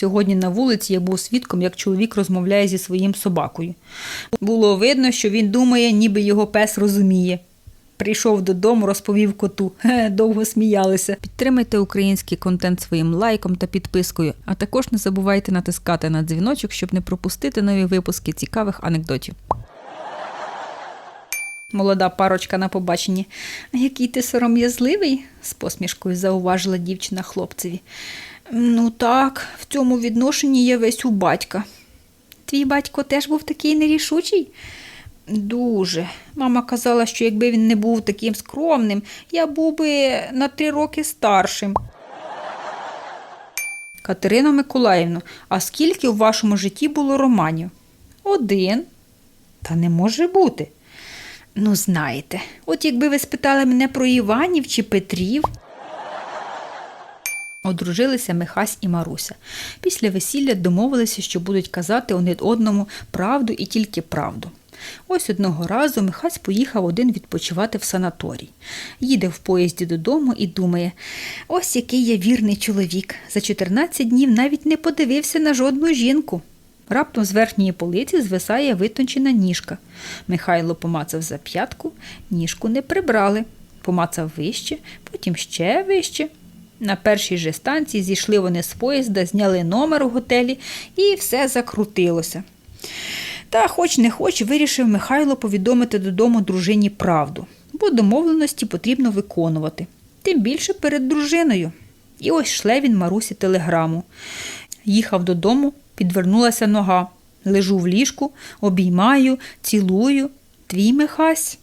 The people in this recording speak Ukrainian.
Сьогодні на вулиці я був свідком, як чоловік розмовляє зі своїм собакою. Було видно, що він думає, ніби його пес розуміє. Прийшов додому, розповів коту. Довго сміялися. Підтримайте український контент своїм лайком та підпискою, а також не забувайте натискати на дзвіночок, щоб не пропустити нові випуски цікавих анекдотів. Молода парочка на побаченні. Який ти сором'язливий? з посмішкою зауважила дівчина хлопцеві. Ну так, в цьому відношенні я весь у батька. Твій батько теж був такий нерішучий? Дуже. Мама казала, що якби він не був таким скромним, я був би на три роки старшим. Катерина Миколаївна, а скільки в вашому житті було романів? Один. Та не може бути. Ну, знаєте, от якби ви спитали мене про Іванів чи Петрів. Одружилися Михась і Маруся. Після весілля домовилися, що будуть казати один одному правду і тільки правду. Ось одного разу Михась поїхав один відпочивати в санаторій. Їде в поїзді додому і думає: ось який я вірний чоловік. За 14 днів навіть не подивився на жодну жінку. Раптом з верхньої полиці звисає витончена ніжка. Михайло помацав за п'ятку, ніжку не прибрали. Помацав вище, потім ще вище. На першій же станції зійшли вони з поїзда, зняли номер у готелі і все закрутилося. Та, хоч не хоч, вирішив Михайло повідомити додому дружині правду, бо домовленості потрібно виконувати, тим більше перед дружиною. І ось шле він Марусі телеграму. Їхав додому, підвернулася нога. Лежу в ліжку, обіймаю, цілую. Твій Михась.